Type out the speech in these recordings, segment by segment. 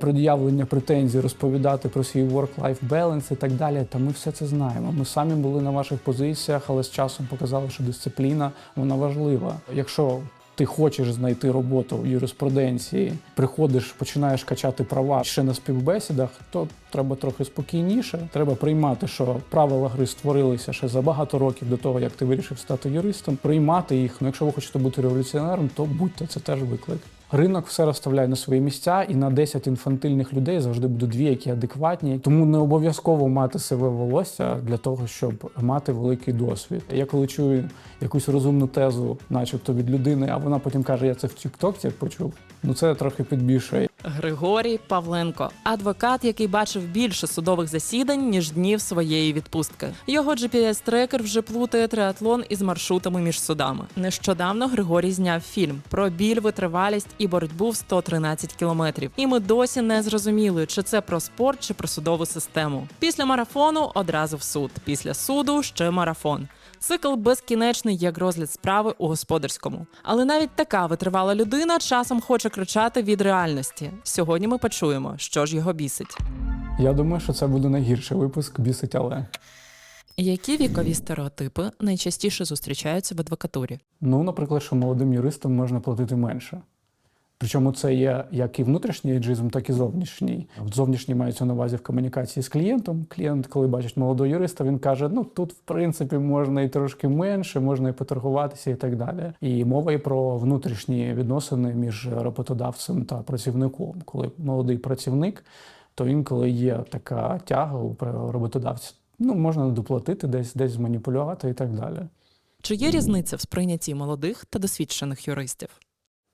пред'явлення претензій, розповідати про свій work-life balance і так далі. Та ми все це знаємо. Ми самі були на ваших позиціях, але з часом показали, що дисципліна вона важлива. Якщо ти хочеш знайти роботу в юриспруденції, приходиш, починаєш качати права ще на співбесідах, то треба трохи спокійніше. Треба приймати, що правила гри створилися ще за багато років до того, як ти вирішив стати юристом. Приймати їх. Ну, якщо ви хочете бути революціонером, то будьте це теж виклик. Ринок все розставляє на свої місця, і на 10 інфантильних людей завжди будуть дві, які адекватні. Тому не обов'язково мати сиве волосся для того, щоб мати великий досвід. Я коли чую якусь розумну тезу, начебто від людини, а вона потім каже, я це в Тіктокці почув. Ну це трохи підбільшує. Григорій Павленко, адвокат, який бачив більше судових засідань ніж днів своєї відпустки. Його GPS-трекер вже плутає триатлон із маршрутами між судами. Нещодавно Григорій зняв фільм про біль, витривалість і боротьбу в 113 кілометрів. І ми досі не зрозуміли, чи це про спорт, чи про судову систему. Після марафону одразу в суд. Після суду ще марафон. Цикл безкінечний як розгляд справи у господарському. Але навіть така витривала людина часом хоче кричати від реальності. Сьогодні ми почуємо, що ж його бісить. Я думаю, що це буде найгірший випуск бісить, але Які вікові стереотипи найчастіше зустрічаються в адвокатурі? ну, наприклад, що молодим юристам можна платити менше. Причому це є як і внутрішній еджизм, так і зовнішній. Зовнішній мається на увазі в комунікації з клієнтом. Клієнт, коли бачить молодого юриста, він каже: ну тут, в принципі, можна і трошки менше, можна і поторгуватися, і так далі. І мова і про внутрішні відносини між роботодавцем та працівником. Коли молодий працівник, то інколи є така тяга у роботодавця. Ну, можна доплатити, десь десь зманіпулювати і так далі. Чи є різниця в сприйнятті молодих та досвідчених юристів?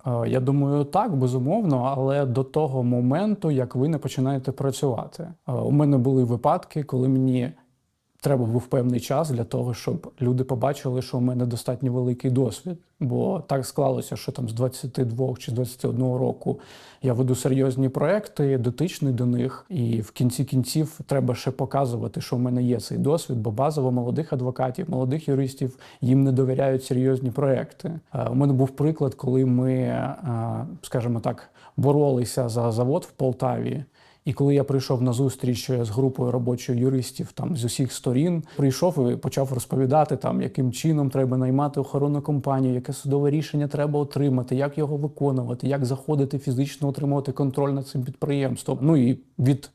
Е, Я думаю, так, безумовно, але до того моменту, як ви не починаєте працювати. Е, У мене були випадки, коли мені треба був певний час для того, щоб люди побачили, що у мене достатньо великий досвід. Бо так склалося, що там з 22 чи з 21 року я веду серйозні проекти, дотичний до них, і в кінці кінців треба ще показувати, що в мене є цей досвід, бо базово молодих адвокатів, молодих юристів їм не довіряють серйозні проекти. Е, У мене був приклад, коли ми, е, скажімо так, боролися за завод в Полтаві. І коли я прийшов на зустріч з групою робочих юристів там з усіх сторін, прийшов і почав розповідати, там яким чином треба наймати охоронну компанію, яке судове рішення треба отримати, як його виконувати, як заходити фізично отримувати контроль над цим підприємством. Ну і від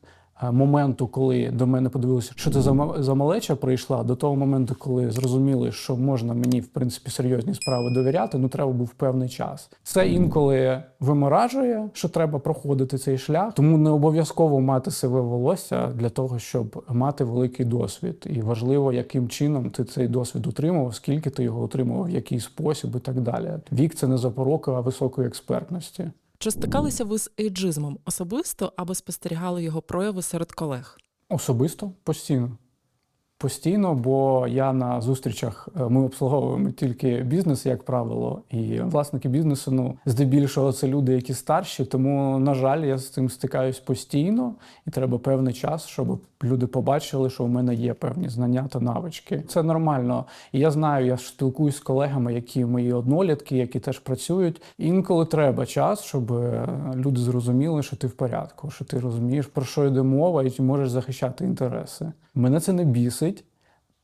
моменту, коли до мене подивилися, що це за за малеча прийшла, до того моменту, коли зрозуміли, що можна мені в принципі серйозні справи довіряти, ну треба був певний час. Це інколи виморажує, що треба проходити цей шлях, тому не обов'язково мати сиве волосся для того, щоб мати великий досвід. І важливо, яким чином ти цей досвід отримував, скільки ти його отримував, в який спосіб і так далі. Вік це не запорока а високої експертності. Чи стикалися ви з ейджизмом особисто або спостерігали його прояви серед колег? Особисто постійно. Постійно, бо я на зустрічах е, ми обслуговуємо тільки бізнес, як правило, і власники бізнесу, ну здебільшого, це люди, які старші. Тому, на жаль, я з цим стикаюсь постійно, і треба певний час, щоб люди побачили, що в мене є певні знання та навички. Це нормально. І я знаю, я спілкуюсь з колегами, які мої однолітки, які теж працюють. Інколи треба час, щоб е, люди зрозуміли, що ти в порядку, що ти розумієш, про що йде мова, і ти можеш захищати інтереси. Мене це не бісить.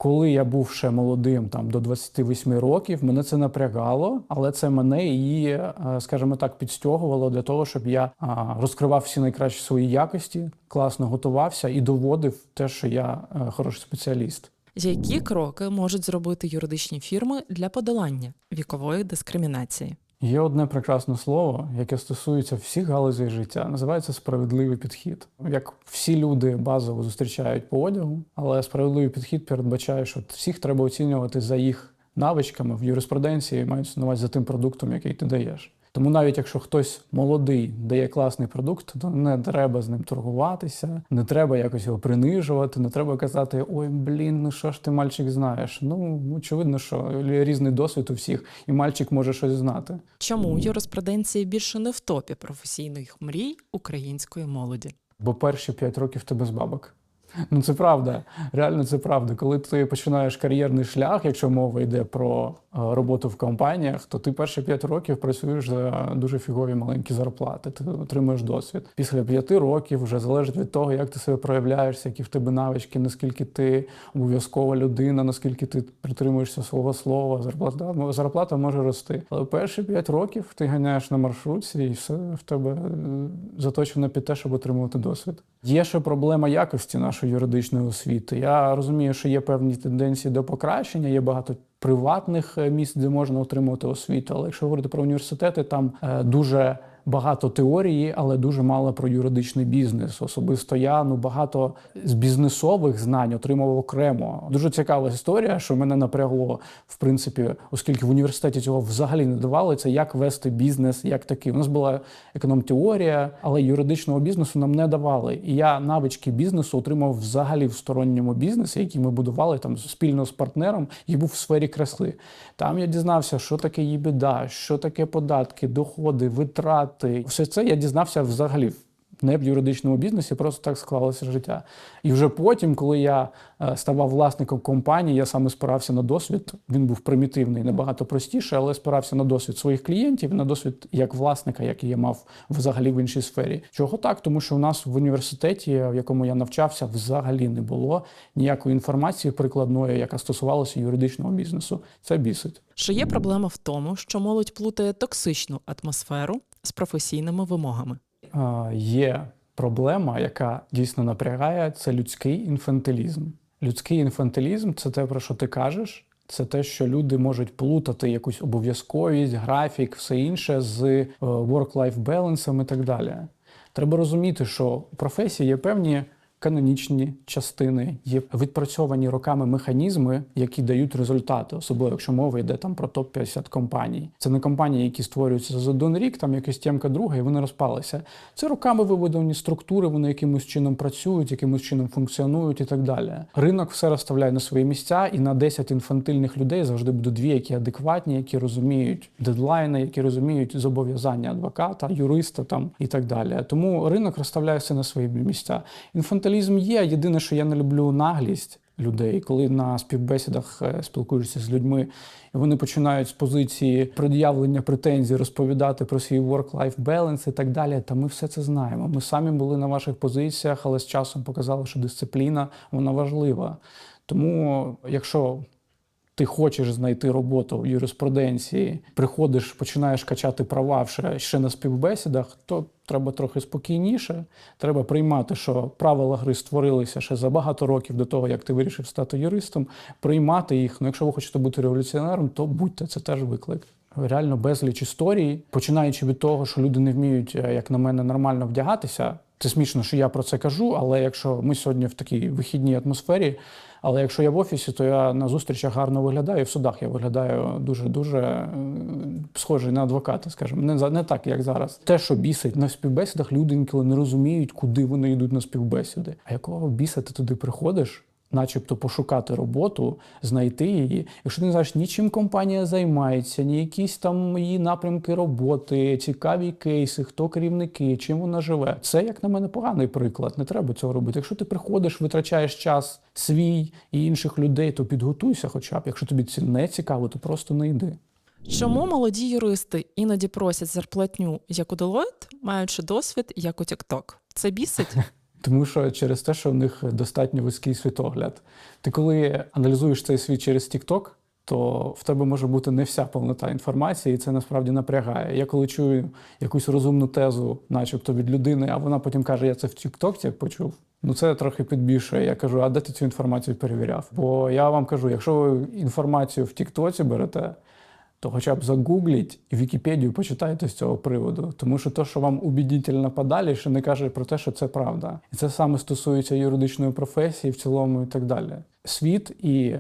Коли я був ще молодим, там до 28 років, мене це напрягало, але це мене і, е, скажімо так, підстягувало для того, щоб я розкривав всі найкращі свої якості, класно готувався і доводив те, що я е, хороший спеціаліст. Які кроки можуть зробити юридичні фірми для подолання вікової дискримінації? Є одне прекрасне слово, яке стосується всіх галузей життя. Називається справедливий підхід. Як всі люди базово зустрічають по одягу, але справедливий підхід передбачає, що всіх треба оцінювати за їх навичками в юриспруденції, мають на увазі за тим продуктом, який ти даєш. Тому навіть якщо хтось молодий дає класний продукт, то не треба з ним торгуватися, не треба якось його принижувати, не треба казати Ой, блін, ну що ж ти мальчик знаєш? Ну очевидно, що різний досвід у всіх, і мальчик може щось знати. Чому юриспруденція більше не в топі професійних мрій української молоді? Бо перші п'ять років ти без бабок. Ну це правда. Реально це правда. Коли ти починаєш кар'єрний шлях, якщо мова йде про е, роботу в компаніях, то ти перші 5 років працюєш за дуже фігові маленькі зарплати. Ти отримуєш досвід. Після 5 років вже залежить від того, як ти себе проявляєшся, які в тебе навички, наскільки ти обов'язкова людина, наскільки ти притримуєшся свого слова. Зарплата зарплата може рости. Але перші 5 років ти ганяєш на маршрутці, і все в тебе е, заточено під те, щоб отримувати досвід. Є ще проблема якості нашої юридичної освіти. Я розумію, що є певні тенденції до покращення, є багато. Приватних е, місць, де можна отримувати освіту, але якщо говорити про університети, там е, дуже багато теорії, але дуже мало про юридичний бізнес. Особисто я ну багато з бізнесових знань отримав окремо. Дуже цікава історія, що мене напрягло в принципі, оскільки в університеті цього взагалі не давали. Це як вести бізнес, як такий. У нас була економ-теорія, але юридичного бізнесу нам не давали. І я навички бізнесу отримав взагалі в сторонньому бізнесі, який ми будували там спільно з партнером, і був в сфері краси. Там я дізнався, що таке їбіда, що таке податки, доходи, витрати. Все це я дізнався взагалі не в юридичному бізнесі, просто так склалося життя. І вже потім, коли я е, ставав власником компанії, я саме спирався на досвід. Він був примітивний, набагато простіше, але спирався на досвід своїх клієнтів, на досвід як власника, який я мав взагалі в іншій сфері. Чого так? Тому що у нас в університеті, в якому я навчався, взагалі не було ніякої інформації прикладної, яка стосувалася юридичного бізнесу. Це бісить. Чи є проблема в тому, що молодь плутає токсичну атмосферу з професійними вимогами? Є проблема, яка дійсно напрягає, це людський інфантилізм. Людський інфантилізм це те, про що ти кажеш. Це те, що люди можуть плутати якусь обов'язковість, графік, все інше з е, work-life balance і так далі. Треба розуміти, що у професії є певні канонічні частини, є відпрацьовані роками механізми, які дають результати, особливо якщо мова йде там про топ 50 компаній. Це не компанії, які створюються за один рік, там якась тємка друга, і вони розпалися. Це роками вибудовані структури, вони якимось чином працюють, якимось чином функціонують і так далі. Ринок все розставляє на свої місця, і на 10 інфантильних людей завжди будуть дві, які адекватні, які розуміють дедлайни, які розуміють зобов'язання адвоката, юриста там і так далі. Тому ринок розставляє все на свої місця. Інфантилізм є. Єдине, що я не люблю наглість людей, коли на співбесідах е, спілкуєшся з людьми, і вони починають з позиції пред'явлення претензій розповідати про свій work-life balance і так далі. Та ми все це знаємо. Ми самі були на ваших позиціях, але з часом показали, що дисципліна вона важлива. Тому, якщо ти хочеш знайти роботу в юриспруденції, приходиш, починаєш качати права ще, ще на співбесідах, то треба трохи спокійніше. Треба приймати, що правила гри створилися ще за багато років до того, як ти вирішив стати юристом. Приймати їх. Ну, якщо ви хочете бути революціонером, то будьте це теж виклик. Реально безліч історій, починаючи від того, що люди не вміють, е, як на мене, нормально вдягатися. Це смішно, що я про це кажу, але якщо ми сьогодні в такій вихідній атмосфері, але якщо я в офісі, то я на зустрічах гарно виглядаю, і в судах я виглядаю дуже дуже схожий на адвоката, скажімо, не не так, як зараз. Те, що бісить на співбесідах, люди інколи не розуміють, куди вони йдуть на співбесіди. А якого біса ти туди приходиш? Начебто пошукати роботу, знайти її. Якщо ти не знаєш, нічим компанія займається, ні якісь там її напрямки роботи, цікаві кейси, хто керівники, чим вона живе. Це, як на мене, поганий приклад. Не треба цього робити. Якщо ти приходиш, витрачаєш час свій і інших людей, то підготуйся, хоча б. Якщо тобі це не цікаво, то просто не йди. Чому молоді юристи іноді просять зарплатню як у Deloitte, маючи досвід як у TikTok? Це бісить? Тому що через те, що в них достатньо вузький світогляд. Ти коли аналізуєш цей світ через TikTok, то в тебе може бути не вся повнота інформації, і це насправді напрягає. Я коли чую якусь розумну тезу, начебто від людини, а вона потім каже, я це в TikTok почув. Ну це трохи підбільшує. Я кажу, а де ти цю інформацію перевіряв? Бо я вам кажу, якщо ви інформацію в Тіктоці берете, то хоча б загугліть і Вікіпедію почитайте з цього приводу. Тому що те, що вам убедительно подалі, ще не каже про те, що це правда. І це саме стосується юридичної професії в цілому і так далі. Світ і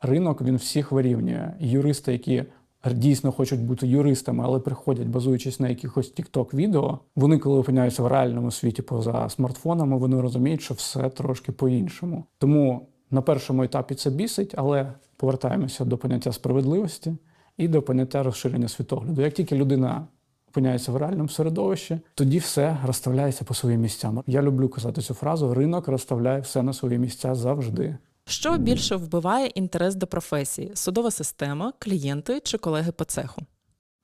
ринок він всіх вирівнює. Юристи, які дійсно хочуть бути юристами, але приходять, базуючись на якихось тікток відео, вони, коли опиняються в реальному світі поза смартфонами, вони розуміють, що все трошки по-іншому. Тому на першому етапі це бісить, але повертаємося до поняття справедливості і до поняття розширення світогляду. Як тільки людина опиняється в реальному середовищі, тоді все розставляється по своїм місцям. Я люблю казати цю фразу: ринок розставляє все на свої місця завжди. Що більше вбиває інтерес до професії: судова система, клієнти чи колеги по цеху?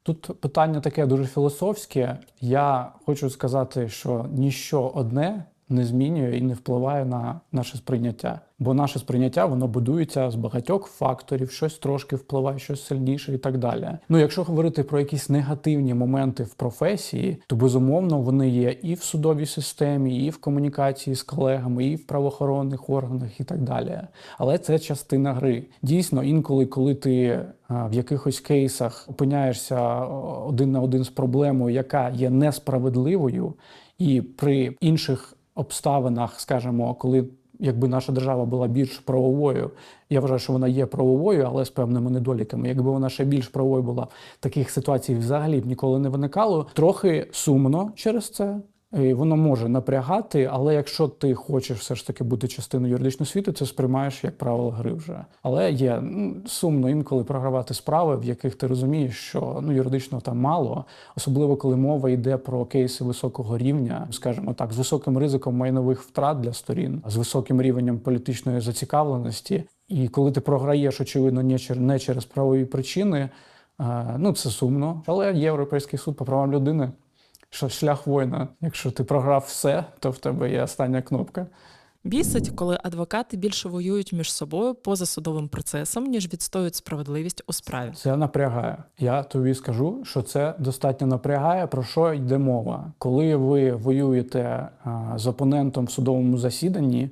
Тут питання таке дуже філософське. Я хочу сказати, що ніщо одне не змінює і не впливає на наше сприйняття. Бо наше сприйняття воно будується з багатьох факторів, щось трошки впливає, щось сильніше і так далі. Ну, якщо говорити про якісь негативні моменти в професії, то безумовно вони є і в судовій системі, і в комунікації з колегами, і в правоохоронних органах, і так далі. Але це частина гри. Дійсно, інколи, коли ти в якихось кейсах опиняєшся один на один з проблемою, яка є несправедливою, і при інших обставинах, скажімо, коли якби наша держава була більш правовою, я вважаю, що вона є правовою, але з певними недоліками. Якби вона ще більш правовою була, таких ситуацій взагалі б ніколи не виникало. Трохи сумно через це. І Воно може напрягати, але якщо ти хочеш все ж таки бути частиною юридичної світу, це сприймаєш як правило гри вже. Але є сумно інколи програвати справи, в яких ти розумієш, що ну юридично там мало, особливо коли мова йде про кейси високого рівня, скажімо так, з високим ризиком майнових втрат для сторін, з високим рівнем політичної зацікавленості. І коли ти програєш, очевидно, не через правові причини, е, ну це сумно. Але Європейський суд по правам людини що шлях воїна. Якщо ти програв все, то в тебе є остання кнопка. Бісить, коли адвокати більше воюють між собою поза судовим процесом, ніж відстоюють справедливість у справі. Це напрягає. Я тобі скажу, що це достатньо напрягає. Про що йде мова? Коли ви воюєте з опонентом в судовому засіданні,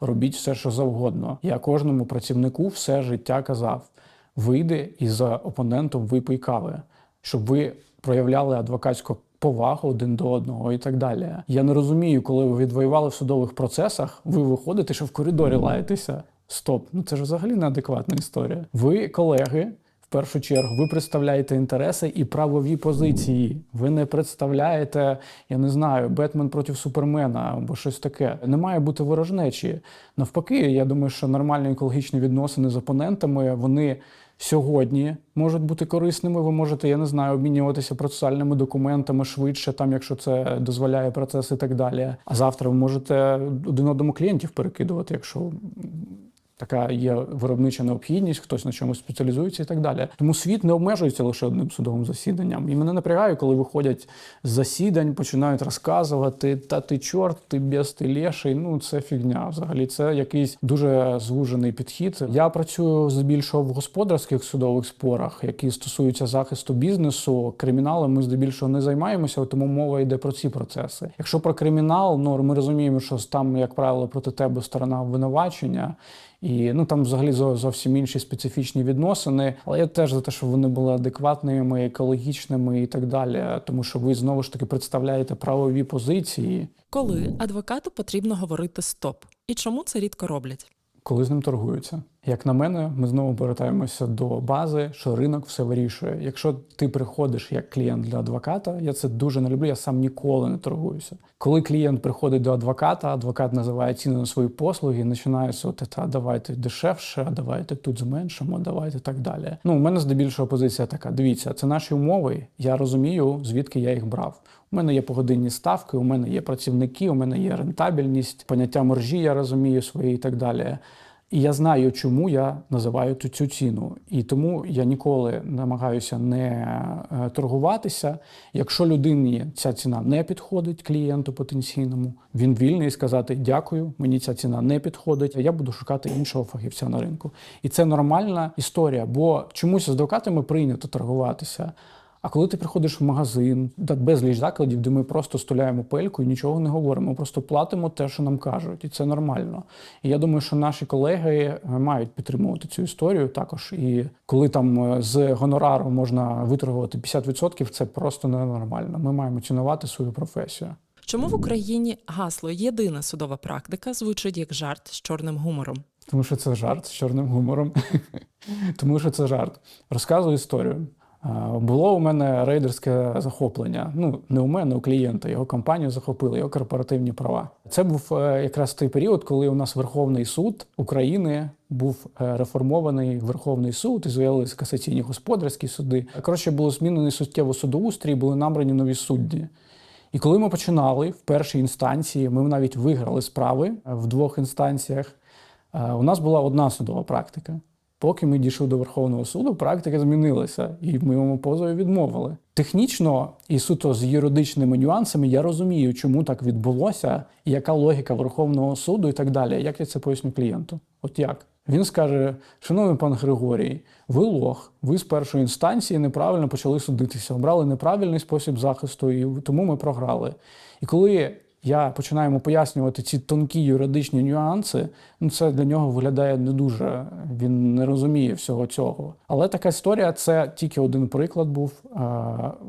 робіть все, що завгодно. Я кожному працівнику все життя казав: вийди і за опонентом випий кави, щоб ви проявляли адвокатську повагу один до одного і так далі. Я не розумію, коли ви відвоювали в судових процесах, ви виходите, що в коридорі лаєтеся. Стоп, ну це ж взагалі неадекватна історія. Ви, колеги, в першу чергу, ви представляєте інтереси і правові позиції. Ви не представляєте, я не знаю, Бетмен проти Супермена або щось таке. Не має бути ворожнечі. Навпаки, я думаю, що нормальні екологічні відносини з опонентами вони. Сьогодні можуть бути корисними. Ви можете, я не знаю, обмінюватися процесуальними документами швидше, там, якщо це дозволяє процес і так далі. А завтра ви можете один одному клієнтів перекидувати, якщо така є виробнича необхідність, хтось на чомусь спеціалізується і так далі. Тому світ не обмежується лише одним судовим засіданням. І мене напрягає, коли виходять з засідань, починають розказувати: та ти чорт, ти бєс, ти леший. Ну це фігня. Взагалі, це якийсь дуже звужений підхід. Я працюю здебільшого в господарських судових спорах, які стосуються захисту бізнесу. Криміналом ми здебільшого не займаємося, тому мова йде про ці процеси. Якщо про кримінал, ну ми розуміємо, що там, як правило, проти тебе сторона обвинувачення. І ну там взагалі зо- зовсім інші специфічні відносини. Але я теж за те, щоб вони були адекватними, екологічними і так далі. Тому що ви знову ж таки представляєте правові позиції, Коли адвокату потрібно говорити стоп, і чому це рідко роблять? коли з ним торгуються. Як на мене, ми знову повертаємося до бази, що ринок все вирішує. Якщо ти приходиш як клієнт для адвоката, я це дуже не люблю. Я сам ніколи не торгуюся. Коли клієнт приходить до адвоката, адвокат називає ціни на свої послуги, і починається от та давайте дешевше, а давайте тут зменшимо, давайте так далі. Ну, у мене здебільшого позиція така: дивіться, це наші умови. Я розумію, звідки я їх брав. У мене є погодинні ставки, у мене є працівники, у мене є рентабельність, поняття моржі, я розумію свої і так далі. І я знаю, чому я називаю цю, ціну. І тому я ніколи намагаюся не е, торгуватися. Якщо людині ця ціна не підходить клієнту потенційному, він вільний сказати дякую, мені ця ціна не підходить. а Я буду шукати іншого фахівця на ринку. І це нормальна історія, бо чомусь з адвокатами прийнято торгуватися. А коли ти приходиш в магазин, так безліч закладів, де ми просто стуляємо пельку і нічого не говоримо, ми просто платимо те, що нам кажуть, і це нормально. І я думаю, що наші колеги е, мають підтримувати цю історію також. І коли там е, з гонорару можна виторгувати 50%, це просто ненормально. Ми маємо цінувати свою професію. Чому в Україні гасло єдина судова практика звучить як жарт з чорним гумором? Тому що це жарт з чорним гумором. Тому що це жарт. Розказую історію. Було у мене рейдерське захоплення. Ну, не у мене, у клієнта. Його компанію захопили, його корпоративні права. Це був е, якраз той період, коли у нас Верховний суд України був е, реформований Верховний суд, і з'явилися касаційні господарські суди. Коротше, було змінений суттєво судоустрій, були набрані нові судді. І коли ми починали в першій інстанції, ми навіть виграли справи в двох інстанціях. е, У нас була одна судова практика. Поки ми дійшли до Верховного суду, практика змінилася, і ми йому позові відмовили. Технічно і суто з юридичними нюансами я розумію, чому так відбулося, яка логіка Верховного суду і так далі. Як я це поясню клієнту? От як? Він скаже: Шановний пан Григорій, ви лох, ви з першої інстанції неправильно почали судитися, обрали неправильний спосіб захисту, і тому ми програли. І коли я починаю йому пояснювати ці тонкі юридичні нюанси, ну це для нього виглядає не дуже. Він не розуміє всього цього. Але така історія це тільки один приклад був.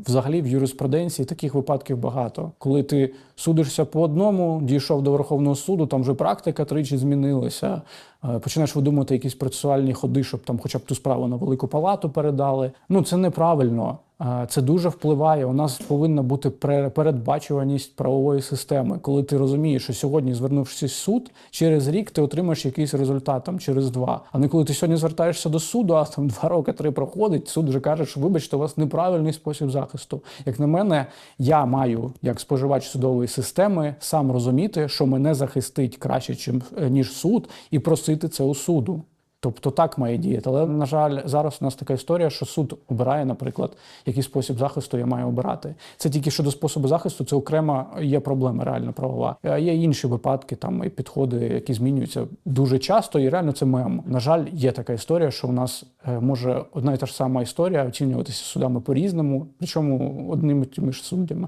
Взагалі в юриспруденції таких випадків багато. Коли ти судишся по одному, дійшов до Верховного суду, там вже практика тричі змінилася. Починаєш видумувати якісь процесуальні ходи, щоб там, хоча б ту справу на велику палату передали. Ну це неправильно. Це дуже впливає. У нас повинна бути передбачуваність правової системи. Коли ти розумієш, що сьогодні, звернувшись в суд, через рік ти отримаєш якийсь результат там через два. А не коли ти сьогодні звертаєшся до суду, а там два роки три проходить. Суд вже каже, що вибачте, у вас неправильний спосіб захисту. Як на мене, я маю як споживач судової системи сам розуміти, що мене захистить краще, е, ніж суд, і просити це у суду. Тобто так має діяти. Але, на жаль, зараз у нас така історія, що суд обирає, наприклад, який спосіб захисту я маю обирати. Це тільки щодо способу захисту, це окрема є проблема реально правова. Є інші випадки, там і підходи, які змінюються дуже часто, і реально це мем. На жаль, є така історія, що у нас е, може одна і та ж сама історія оцінюватися судами по-різному, причому одними тими ж суддями.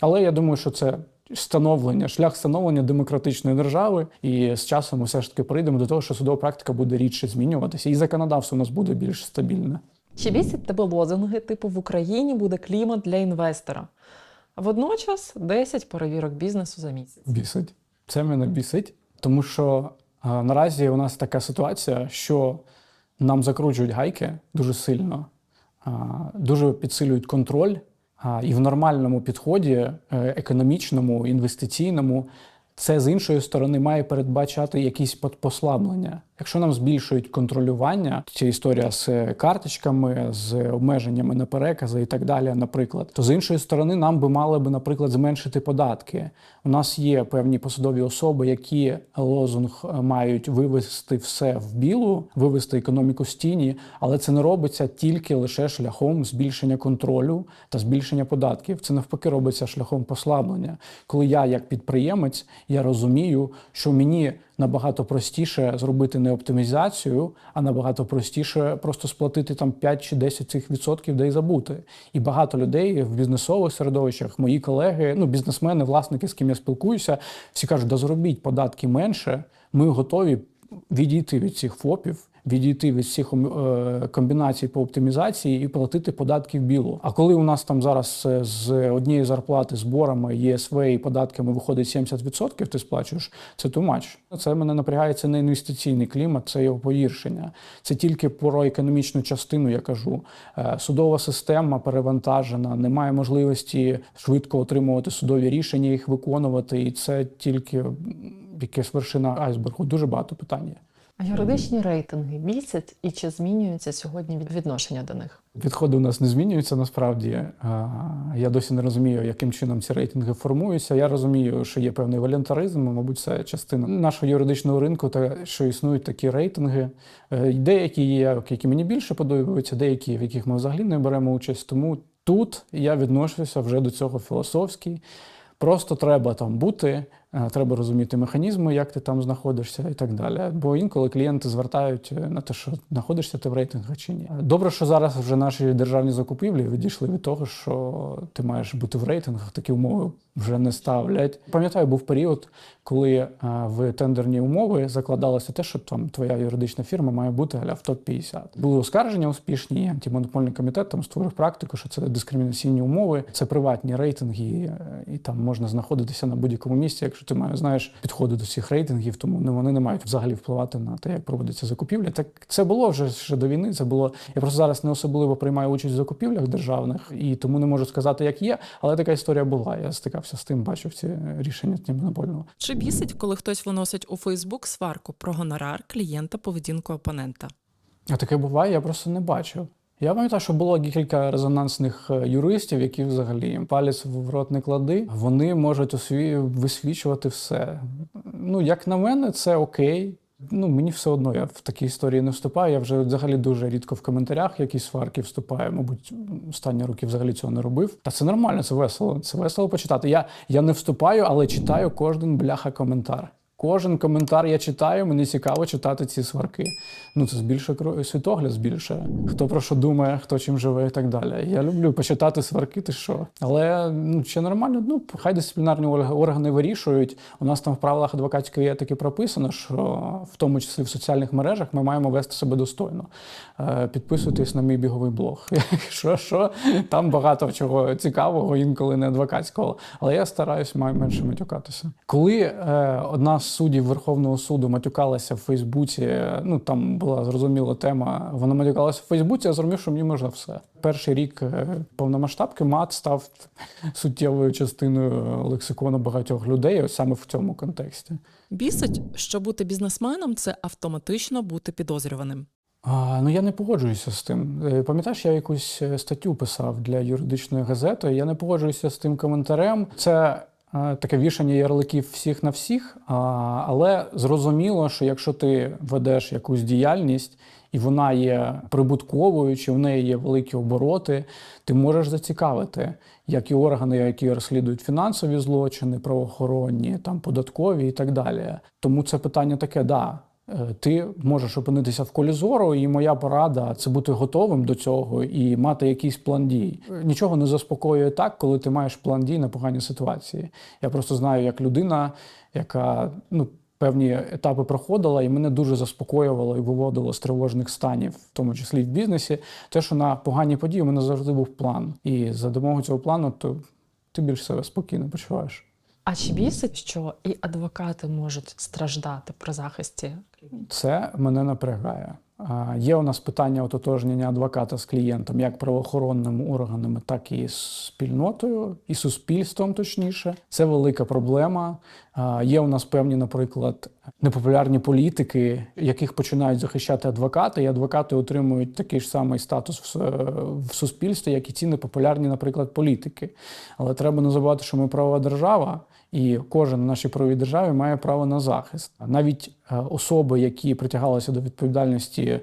Але я думаю, що це становлення, шлях становлення демократичної держави, і з часом ми все ж таки прийдемо до того, що судова практика буде рідше змінюватися, і законодавство у нас буде більш стабільне. Чи бісять тебе лозунги, типу в Україні буде клімат для інвестора? А водночас 10 перевірок бізнесу за місяць. Бісить. Це мене бісить, тому що а, наразі у нас така ситуація, що нам закручують гайки дуже сильно, а, дуже підсилюють контроль. І в нормальному підході, е, економічному, інвестиційному, це з іншої сторони має передбачати якісь под- послаблення. Якщо нам збільшують контролювання, ця історія з карточками, з обмеженнями на перекази і так далі, наприклад, то з іншої сторони нам би мали би, наприклад, зменшити податки. У нас є певні посадові особи, які лозунг е, мають вивести все в білу, вивести економіку з тіні, але це не робиться тільки лише шляхом збільшення контролю та збільшення податків. Це навпаки робиться шляхом послаблення. Коли я, як підприємець, я розумію, що мені набагато простіше зробити не оптимізацію, а набагато простіше просто сплатити там 5 чи 10 цих відсотків, де й забути. І багато людей в бізнесових середовищах, мої колеги, ну бізнесмени, власники, з ким я спілкуюся, всі кажуть, да зробіть податки менше. Ми готові відійти від цих ФОПів. Відійти від всіх е, комбінацій по оптимізації і платити податки в білу. А коли у нас там зараз е, з однієї зарплати зборами, ЄСВ і податками виходить 70%, ти сплачуєш, це much. Це мене напрягає це не інвестиційний клімат, це його погіршення. Це тільки про економічну частину, я кажу. Е, Судова система перевантажена, немає можливості швидко отримувати судові рішення, їх виконувати, і це тільки якась вершина айсбергу. Дуже багато питань. А юридичні рейтинги бісять і чи змінюється сьогодні від- відношення до них? Підходи у нас не змінюються насправді. Я досі не розумію, яким чином ці рейтинги формуються. Я розумію, що є певний волюнтаризм, мабуть, це частина нашого юридичного ринку, та що існують такі рейтинги. Е, Деякі є, які мені більше подобаються, деякі, в яких ми взагалі не беремо участь. Тому тут я відношуся вже до цього філософськи. Просто треба там бути, треба розуміти механізми, як ти там знаходишся і так далі. Бо інколи клієнти звертають е, на те, що знаходишся ти в рейтингах чи ні. Добре, що зараз вже наші державні закупівлі відійшли від того, що ти маєш бути в рейтингах, такі умови вже не ставлять. Пам'ятаю, був період, коли е, в тендерні умови закладалося те, що там твоя юридична фірма має бути аля в топ 50 Були оскарження успішні. Антимонопольний комітет там створив практику, що це дискримінаційні умови, це приватні рейтинги, е, і там можна знаходитися на будь-якому місці, якщо ти маєш знаєш підходи до цих рейтингів, тому не вони не мають взагалі впливати на те, як проводиться закупівля. Так це було вже ще до війни. Це було я просто зараз не особливо приймаю участь в закупівлях державних і тому не можу сказати, як є, але така історія була. Я стикався з тим, бачив ці рішення антимонопольного. Чи бісить, коли хтось виносить у Фейсбук сварку про гонорар клієнта поведінку опонента? А таке буває, я просто не бачив. Я пам'ятаю, що було кілька резонансних е, юристів, які взагалі палець в рот не клади. Вони можуть осві... висвічувати все. Ну, як на мене, це окей. Ну, мені все одно, я в такі історії не вступаю. Я вже взагалі дуже рідко в коментарях якісь сварки вступаю. Мабуть, останні роки взагалі цього не робив. Та це нормально, це весело. Це весело почитати. Я, я не вступаю, але читаю кожен бляха коментар. Кожен коментар я читаю, мені цікаво читати ці сварки. Ну, це збільшує світогляд, збільшує. Хто про що думає, хто чим живе і так далі. Я люблю почитати сварки, ти що. Але ну, ще нормально, ну, хай дисциплінарні орг- органи вирішують. У нас там в правилах адвокатської етики прописано, що в тому числі в соціальних мережах ми маємо вести себе достойно. Е, Підписуйтесь на мій біговий блог. Що, що, там багато чого цікавого, інколи не адвокатського. Але я стараюсь менше матюкатися. Коли е, одна з суддів Верховного суду матюкалася в Фейсбуці, е, ну там була зрозуміла тема, вона матюкалася в Фейсбуці, я зрозумів, що мені можна все. Перший рік е, повномасштабки мат став суттєвою частиною лексикону багатьох людей, ось саме в цьому контексті. Бісить, що бути бізнесменом це автоматично бути підозрюваним. А, ну я не погоджуюся з тим. Е, Пам'ятаєш, я якусь е, статтю писав для юридичної газети. Я не погоджуюся з тим коментарем. Це е, таке вішання ярликів всіх на всіх. Але зрозуміло, що якщо ти ведеш якусь діяльність і вона є прибутковою, чи в неї є великі обороти, ти можеш зацікавити як і органи, які розслідують фінансові злочини, правоохоронні, там податкові і так далі. Тому це питання таке, да. Е, Ти можеш опинитися в колі зору, і моя порада це бути готовим до цього і мати якийсь план дій. Е, Нічого не заспокоює так, коли ти маєш план дій на погані ситуації. Я просто знаю, як людина, яка ну. Певні етапи проходила, і мене дуже заспокоювало і виводило з тривожних станів, в тому числі в бізнесі. Те, що на погані події у мене завжди був план. І за допомогою цього плану, то ти більш себе спокійно почуваєш. А чи бісить, що і адвокати можуть страждати при захисті? Це мене напрягає. Є у нас питання ототожнення адвоката з клієнтом, як правоохоронними органами, так і з спільнотою, і суспільством, точніше. Це велика проблема. Є у нас певні, наприклад, непопулярні політики, яких починають захищати адвокати, і адвокати отримують такий ж самий статус в, суспільстві, як і ці непопулярні, наприклад, політики. Але треба не забувати, що ми правова держава. І кожен в нашій правовій державі має право на захист. Навіть е, особи, які притягалися до відповідальності е,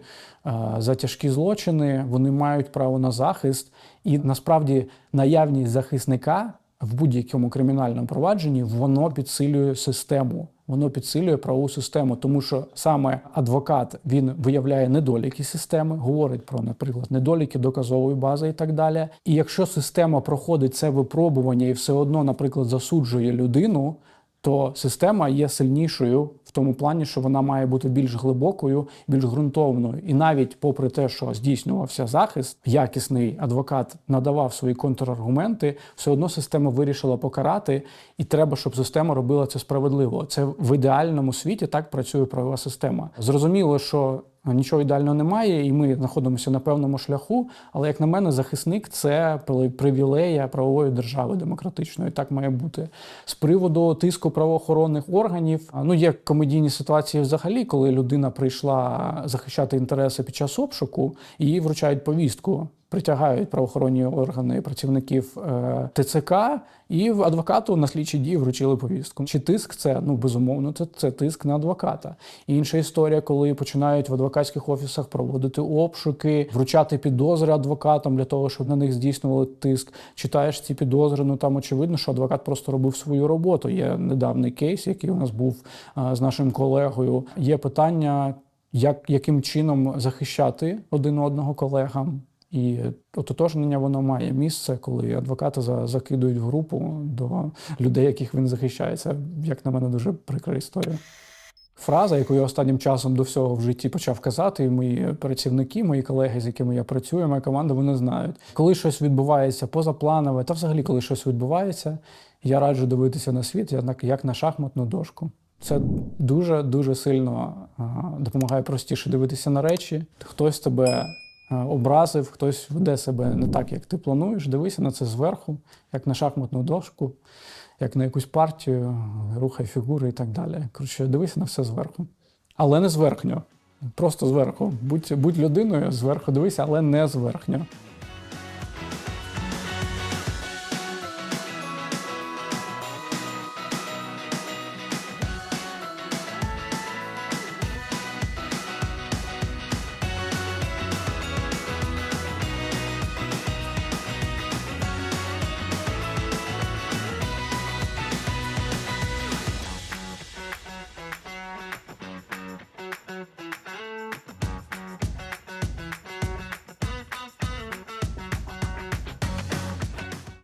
за тяжкі злочини, вони мають право на захист. І насправді наявність захисника в будь-якому кримінальному провадженні воно підсилює систему. Воно підсилює правову систему, тому що саме адвокат він виявляє недоліки системи, говорить про, наприклад, недоліки доказової бази і так далі. І якщо система проходить це випробування і все одно, наприклад, засуджує людину, то система є сильнішою тому плані, що вона має бути більш глибокою, більш ґрунтовною. І навіть попри те, що здійснювався захист, якісний адвокат надавав свої контраргументи, все одно система вирішила покарати, і треба, щоб система робила це справедливо. Це в ідеальному світі так працює правова система. Зрозуміло, що Нічого ідеального немає, і ми знаходимося на певному шляху. Але як на мене, захисник це привілея правової держави демократичної. Так має бути з приводу тиску правоохоронних органів. Ну є комедійні ситуації взагалі, коли людина прийшла захищати інтереси під час обшуку, і їй вручають повістку. Притягають правоохоронні органи працівників е, ТЦК, і в адвокату на слідчі дії вручили повістку. Чи тиск це ну безумовно, це, це тиск на адвоката. І інша історія, коли починають в адвокатських офісах проводити обшуки, вручати підозри адвокатам для того, щоб на них здійснювали тиск. Читаєш ці підозри, ну там очевидно, що адвокат просто робив свою роботу. Є недавній кейс, який у нас був е, з нашим колегою. Є питання, як яким чином захищати один одного колегам. І ототожнення воно має місце, коли адвоката за- закидують в групу до людей, яких він захищає. Це, як на мене, дуже прикра історія. Фраза, яку я останнім часом до всього в житті почав казати, і мої працівники, мої колеги, з якими я працюю, моя команда, вони знають. Коли щось відбувається позапланове, та взагалі, коли щось відбувається, я раджу дивитися на світ як на- шахматну дошку. Це дуже дуже сильно допомагає простіше дивитися на речі. Хтось тебе образив, хтось веде себе не так, як ти плануєш. Дивися на це зверху, як на шахматну дошку, як на якусь партію, рухай фігури і так далі. Коротше, дивися на все зверху. Але не зверхньо. Просто зверху. Будь, будь людиною, зверху дивися, але не зверхньо.